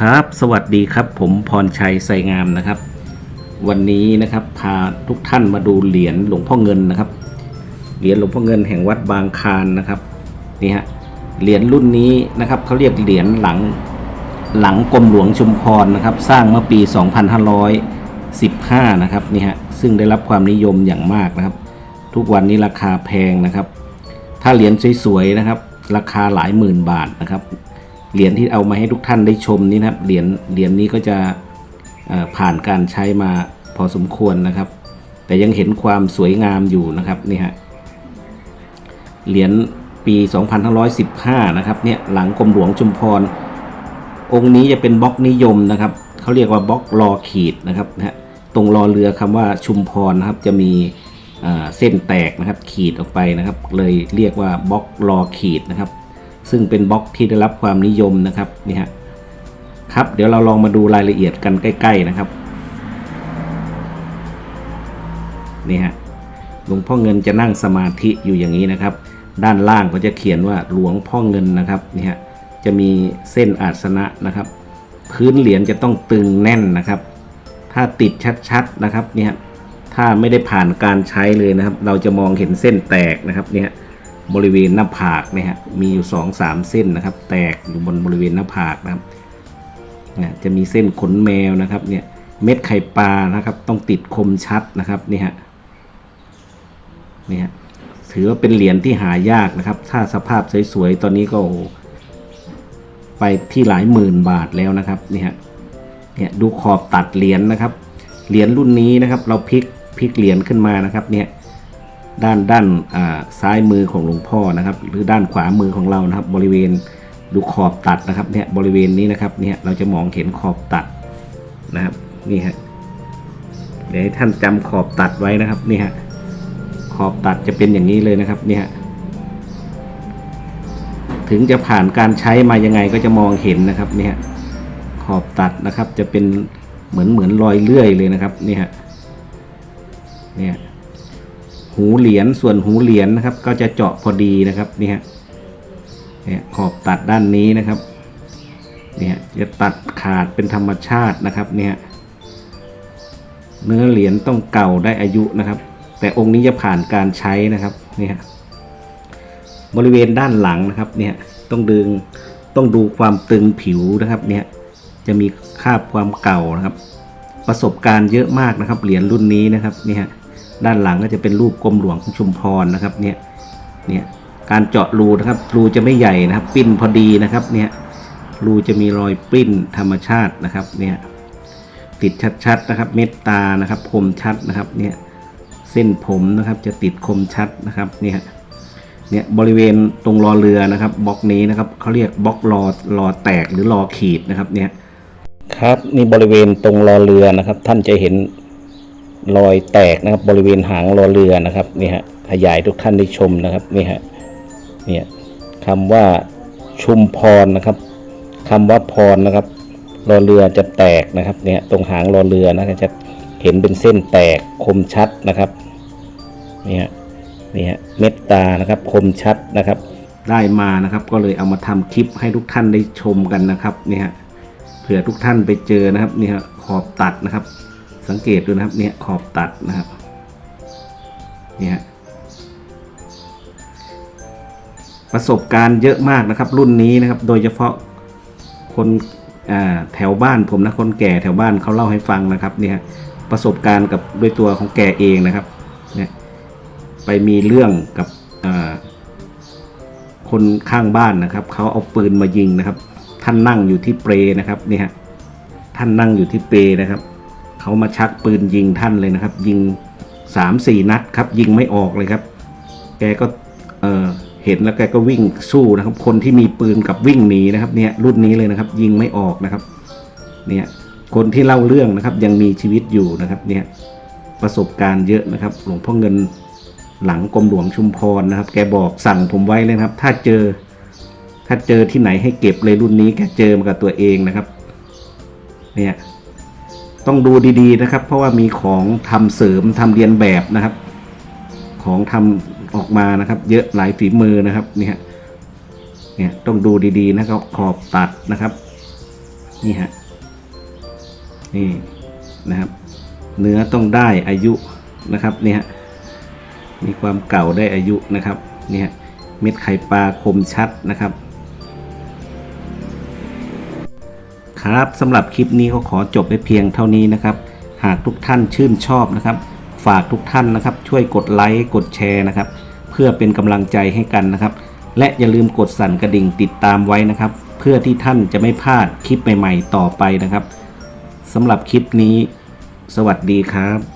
ครับ สวัสดีครับผมพรชัยไสงามนะครับ วันนี้นะครับพาทุกท่านมาดูเหรียญหลวงพ่อเงินนะครับ เหรียญหลวงพ่อเงินแห่งวัดบางคานนะครับนี่ฮะเหรียญรุ่นนี้นะครับเขาเรียกเหรียญหลังหลังกรมหลวงชุมพรนะครับ สร้างเมื่อปี 2515 นะครับนี่ฮะซึ่งได้รับความนิยมอย่างมากนะครับ ทุกวันนี้ราคาแพงนะครับ ถ้าเหรียญสวยๆนะครับ ราคาหลายหมื่นบาทนะครับ เหรียญที่เอามาให้ทุกท่านได้ชมนี้นะครับ เหรียญเหรียญนี้ก็จะผ่านการใช้มาพอสมควรนะครับ แต่ยังเห็นความสวยงามอยู่นะครับนี่ฮะเหรียญปี 2515 นะครับเนี่ยหลังกรมหลวงชุมพร องค์นี้จะเป็นบล็อกนิยมนะครับเขาเรียกว่าบล็อกรอขีดนะครับนะฮะตรงรอเรือคำว่าชุมพรนะครับจะมีเส้นแตกนะครับขีดออกไปนะครับ เลยเรียกว่าบล็อกรอขีดนะครับ ซึ่งเป็นบล็อกที่ได้รับความนิยมนะครับนี่ฮะครับเดี๋ยวเราลองมาดูรายละเอียดกันใกล้ ๆนะครับนี่ฮะหลวงพ่อเงินจะนั่งสมาธิอยู่อย่างนี้นะครับ ด้านล่างก็จะเขียนว่าหลวงพ่อเงินนะครับนี่ฮะจะมีเส้นอาสนะนะครับ พื้นเหรียญจะต้องตึงแน่นนะครับ ถ้าติดชัดๆนะครับเนี่ยถ้าไม่ได้ผ่านการใช้เลยนะครับ เราจะมองเห็นเส้นแตกนะครับเนี่ย บริเวณหน้าผากนี่ยฮะมีอยู่2อสามเส้นนะครับ แตกอยู่บนบริเวณหน้าผากนะครับนี่จะมีเส้นขนแมวนะครับเนี่ยเม็ดไข่ปลานะครับ ต้องติดคมชัดนะครับนี่ฮะนี่ฮะถือว่าเป็นเหรียญที่หายากนะครับ ถ้าสภาพสวยๆตอนนี้ก็ไปที่หลายหมื่นบาทแล้วนะครับนี่ฮะเนี่ยดูขอบตัดเหรียญนะครับเหรียญรุ่นนี้นะครับ เราพลิกพลิกเหรียญขึ้นมานะครับ เนี่ย ด้านด้านอ่าซ้ายมือของหลวงพ่อนะครับ หรือด้านขวามือของเรานะครับ บริเวณดูขอบตัดนะครับเนี่ยบริเวณนี้นะครับเนี่ยเราจะมองเห็นขอบตัดนะครับนี่ฮะเดี๋ยวท่านจำขอบตัดไว้นะครับนี่ฮะขอบตัดจะเป็นอย่างนี้เลยนะครับเนี่ยฮะถึงจะผ่านการใช้มายังไงก็จะมองเห็นนะครับเนี่ยขอบตัดนะครับจะเป็นเหมือนเหมือนรอยเลื่อยเลยนะครับนี่ฮะเนี่ย หูเหรียญส่วนหูเหรียญนะครับ ก็จะเจาะพอดีนะครับนี่ฮะเนี่ยขอบตัดด้านนี้นะครับเนี่ยจะตัดขาดเป็นธรรมชาตินะครับเนี่ยเนื้อเหรียญต้องเก่าได้อายุนะครับ แต่องค์นี้จะผ่านการใช้นะครับนี่ฮะบริเวณด้านหลังนะครับเนี่ยต้องดึงต้องดูความตึงผิวนะครับเนี่ยจะมีคาบความเก่านะครับ ประสบการณ์เยอะมากนะครับ เหรียญรุ่นนี้นะครับเนี่ย ด้านหลังก็จะเป็นรูปกรมหลวงของชุมพรนะครับเนี่ยเนี่ยการเจาะรูนะครับรูจะไม่ใหญ่นะครับปิ้นพอดีนะครับเนี่ยรูจะมีรอยปิ้นธรรมชาตินะครับเนี่ยติดชัดๆนะครับ เม็ดตานะครับ คมชัดนะครับเนี่ยเส้นผมนะครับจะติดคมชัดนะครับเนี่ยเนี่ยบริเวณตรงรอเรือนะครับบล็อกนี้นะครับเขาเรียกบล็อกรอรอแตกหรือรอขีดนะครับเนี่ยครับนี่บริเวณตรงรอเรือนะครับ ท่านจะเห็น รอยแตกนะครับ บริเวณหางรอเรือนะครับนี่ฮะขยายทุกท่านได้ชมนะครับนี่ฮะเนี่ยคำว่าชุมพรนะครับคำว่าพรนะครับรอเรือจะแตกนะครับเนี่ยตรงหางรอเรือนะจะเห็นเป็นเส้นแตกคมชัดนะครับนี่ยนี่ฮะเม็ดตานะครับคมชัดนะครับ ได้มานะครับ ก็เลยเอามาทำคลิปให้ทุกท่านได้ชมกันนะครับนี่ฮะเผื่อทุกท่านไปเจอนะครับนี่ฮะขอบตัดนะครับ สังเกตดูนะครับเนี่ยขอบตัดนะครับเนี่ฮะประสบการณ์เยอะมากนะครับ รุ่นนี้นะครับ โดยเฉพาะคนแถวบ้านผมนะคนแก่แถวบ้านเขาเล่าให้ฟังนะครับเนี่ยประสบการณ์กับด้วยตัวของแกเองนะครับเนี่ยไปมีเรื่องกับคนข้างบ้านนะครับเขาเอาปืนมายิงนะครับ ท่านนั่งอยู่ที่เปรนะครับเนี่ฮะท่านนั่งอยู่ที่เปรนะครับ เขามาชักปืนยิงท่านเลยนะครับ ยิงสามสี่นัดครับ ยิงไม่ออกเลยครับ แกก็เออเห็นแล้วแกก็วิ่งสู้นะครับ คนที่มีปืนกับวิ่งหนีนะครับเนี่ยรุ่นนี้เลยนะครับ ยิงไม่ออกนะครับ เนี่ยคนที่เล่าเรื่องนะครับยังมีชีวิตอยู่นะครับเนี่ยประสบการณ์เยอะนะครับ หลวงพ่อเงินหลังกรมหลวงชุมพรนะครับ แกบอกสั่งผมไว้เลยครับ ถ้าเจอ ถ้าเจอที่ไหนให้เก็บเลยรุ่นนี้แกเจอมากับตัวเองนะครับ เนี่ย ต้องดูดีๆนะครับ เพราะว่ามีของทำเสริมทำเรียนแบบนะครับ ของทำออกมานะครับ เยอะหลายฝีมือนะครับนี่ยเนี่ยต้องดูดีๆนะครับขอบตัดนะครับ นี่ฮะนี่นะครับ เนื้อต้องได้อายุนะครับนี่ยมีความเก่าได้อายุนะครับนี่ยเม็ดไข่ปลาคมชัดนะครับ ครับสำหรับคลิปนี้ก็ขอจบไปเพียงเท่านี้นะครับ หากทุกท่านชื่นชอบนะครับ ฝากทุกท่านนะครับ ช่วยกดไลค์กดแชร์นะครับ เพื่อเป็นกำลังใจให้กันนะครับ และอย่าลืมกดสั่นกระดิ่งติดตามไว้นะครับ เพื่อที่ท่านจะไม่พลาดคลิปใหม่ ๆ ต่อไปนะครับสำหรับคลิปนี้ สวัสดีครับ